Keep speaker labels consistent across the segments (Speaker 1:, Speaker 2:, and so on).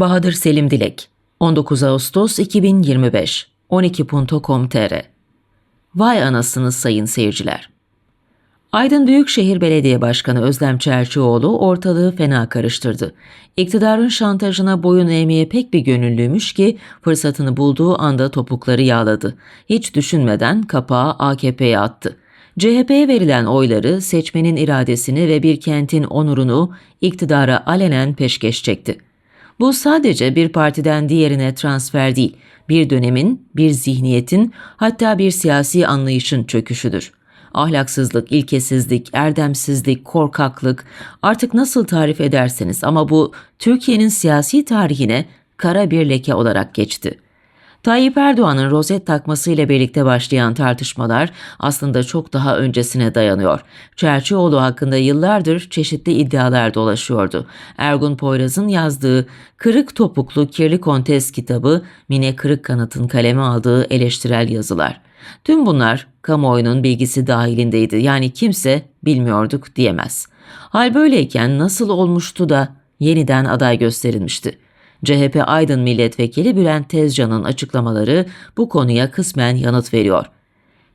Speaker 1: Bahadır Selim Dilek 19 Ağustos 2025 12.com.tr Vay anasını sayın seyirciler. Aydın Büyükşehir Belediye Başkanı Özlem Çerçioğlu ortalığı fena karıştırdı. İktidarın şantajına boyun eğmeye pek bir gönüllüymüş ki fırsatını bulduğu anda topukları yağladı. Hiç düşünmeden kapağı AKP'ye attı. CHP'ye verilen oyları, seçmenin iradesini ve bir kentin onurunu iktidara alenen peşkeş çekti. Bu sadece bir partiden diğerine transfer değil, bir dönemin, bir zihniyetin, hatta bir siyasi anlayışın çöküşüdür. Ahlaksızlık, ilkesizlik, erdemsizlik, korkaklık artık nasıl tarif ederseniz ama bu Türkiye'nin siyasi tarihine kara bir leke olarak geçti.'' Tayyip Erdoğan'ın rozet takmasıyla birlikte başlayan tartışmalar aslında çok daha öncesine dayanıyor. Çerçioğlu hakkında yıllardır çeşitli iddialar dolaşıyordu. Ergun Poyraz'ın yazdığı Kırık Topuklu Kirli Kontes kitabı Mine Kırıkkanat'ın kaleme aldığı eleştirel yazılar. Tüm bunlar kamuoyunun bilgisi dahilindeydi. Yani kimse bilmiyorduk diyemez. Hal böyleyken nasıl olmuştu da yeniden aday gösterilmişti? CHP Aydın Milletvekili Bülent Tezcan'ın açıklamaları bu konuya kısmen yanıt veriyor.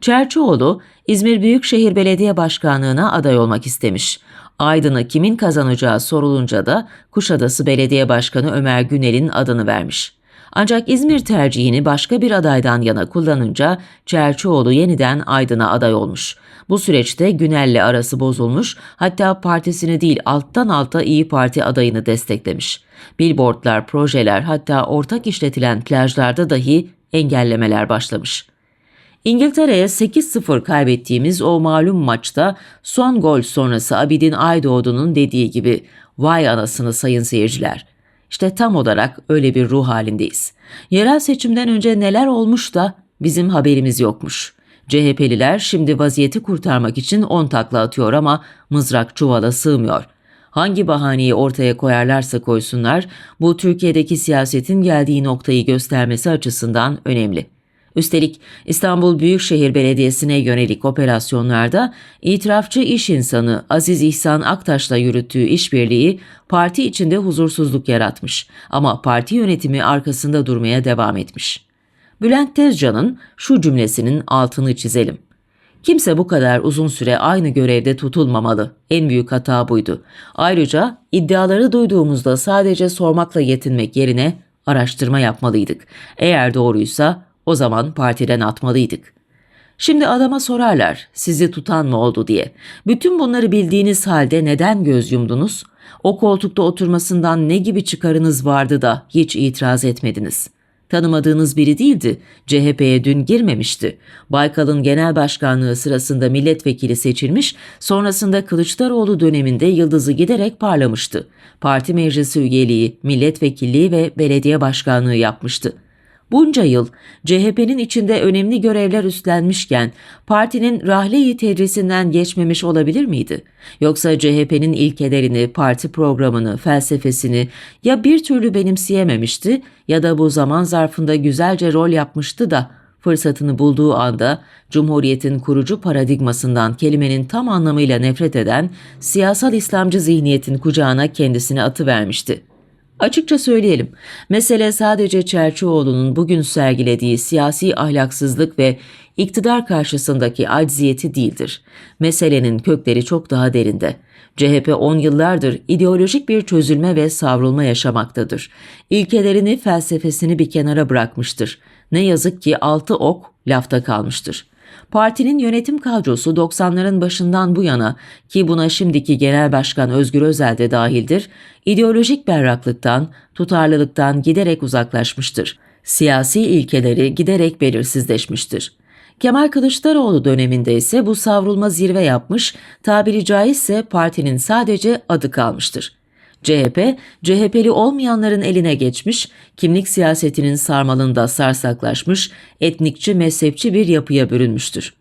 Speaker 1: Çerçioğlu, İzmir Büyükşehir Belediye Başkanlığı'na aday olmak istemiş. Aydın'ı kimin kazanacağı sorulunca da Kuşadası Belediye Başkanı Ömer Günel'in adını vermiş. Ancak İzmir tercihini başka bir adaydan yana kullanınca Çerçioğlu yeniden Aydın'a aday olmuş. Bu süreçte Günel'le arası bozulmuş hatta partisini değil alttan alta İyi Parti adayını desteklemiş. Billboardlar, projeler hatta ortak işletilen plajlarda dahi engellemeler başlamış. İngiltere'ye 8-0 kaybettiğimiz o malum maçta son gol sonrası Abidin Aydoğdu'nun dediği gibi vay anasını sayın seyirciler. İşte tam olarak öyle bir ruh halindeyiz. Yerel seçimden önce neler olmuş da bizim haberimiz yokmuş. CHP'liler şimdi vaziyeti kurtarmak için on takla atıyor ama mızrak çuvala sığmıyor. Hangi bahaneyi ortaya koyarlarsa koysunlar bu Türkiye'deki siyasetin geldiği noktayı göstermesi açısından önemli. Üstelik İstanbul Büyükşehir Belediyesi'ne yönelik operasyonlarda itirafçı iş insanı Aziz İhsan Aktaş'la yürüttüğü işbirliği parti içinde huzursuzluk yaratmış ama parti yönetimi arkasında durmaya devam etmiş. Bülent Tezcan'ın şu cümlesinin altını çizelim. Kimse bu kadar uzun süre aynı görevde tutulmamalı. En büyük hata buydu. Ayrıca iddiaları duyduğumuzda sadece sormakla yetinmek yerine araştırma yapmalıydık. Eğer doğruysa o zaman partiden atmalıydık. Şimdi adama sorarlar sizi tutan mı oldu diye. Bütün bunları bildiğiniz halde neden göz yumdunuz? O koltukta oturmasından ne gibi çıkarınız vardı da hiç itiraz etmediniz? Tanımadığınız biri değildi. CHP'ye dün girmemişti. Baykal'ın genel başkanlığı sırasında milletvekili seçilmiş, sonrasında Kılıçdaroğlu döneminde yıldızı giderek parlamıştı. Parti meclisi üyeliği, milletvekilliği ve belediye başkanlığı yapmıştı. Bunca yıl CHP'nin içinde önemli görevler üstlenmişken partinin rahleyi tedrisinden geçmemiş olabilir miydi? Yoksa CHP'nin ilkelerini, parti programını, felsefesini ya bir türlü benimseyememişti ya da bu zaman zarfında güzelce rol yapmıştı da fırsatını bulduğu anda Cumhuriyet'in kurucu paradigmasından kelimenin tam anlamıyla nefret eden siyasal İslamcı zihniyetin kucağına kendisini atıvermişti. Açıkça söyleyelim, mesele sadece Çerçioğlu'nun bugün sergilediği siyasi ahlaksızlık ve iktidar karşısındaki acziyeti değildir. Meselenin kökleri çok daha derinde. CHP 10 yıllardır ideolojik bir çözülme ve savrulma yaşamaktadır. İlkelerini, felsefesini bir kenara bırakmıştır. Ne yazık ki altı ok lafta kalmıştır. Partinin yönetim kadrosu 90'ların başından bu yana ki buna şimdiki Genel Başkan Özgür Özel de dahildir, ideolojik berraklıktan, tutarlılıktan giderek uzaklaşmıştır. Siyasi ilkeleri giderek belirsizleşmiştir. Kemal Kılıçdaroğlu döneminde ise bu savrulma zirve yapmış, tabiri caizse partinin sadece adı kalmıştır. CHP, CHP'li olmayanların eline geçmiş, kimlik siyasetinin sarmalında sarsaklaşmış, etnikçi mezhepçi bir yapıya bürünmüştür.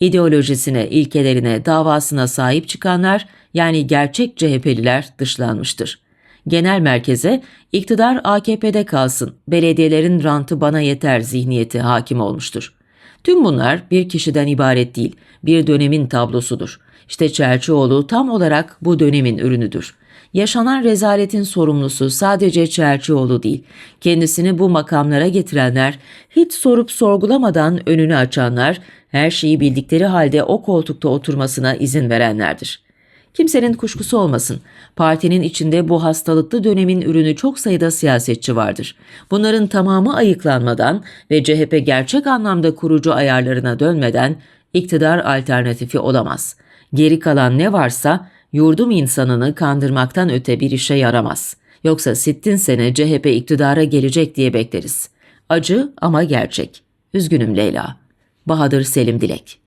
Speaker 1: İdeolojisine, ilkelerine, davasına sahip çıkanlar yani gerçek CHP'liler dışlanmıştır. Genel merkeze iktidar AKP'de kalsın, belediyelerin rantı bana yeter zihniyeti hakim olmuştur. Tüm bunlar bir kişiden ibaret değil, bir dönemin tablosudur. İşte Çerçioğlu tam olarak bu dönemin ürünüdür. Yaşanan rezaletin sorumlusu sadece Çerçioğlu değil, kendisini bu makamlara getirenler, hiç sorup sorgulamadan önünü açanlar, her şeyi bildikleri halde o koltukta oturmasına izin verenlerdir. Kimsenin kuşkusu olmasın. Partinin içinde bu hastalıklı dönemin ürünü çok sayıda siyasetçi vardır. Bunların tamamı ayıklanmadan ve CHP gerçek anlamda kurucu ayarlarına dönmeden iktidar alternatifi olamaz. Geri kalan ne varsa yurdum insanını kandırmaktan öte bir işe yaramaz. Yoksa sittin sene CHP iktidara gelecek diye bekleriz. Acı ama gerçek. Üzgünüm Leyla. Bahadır Selim Dilek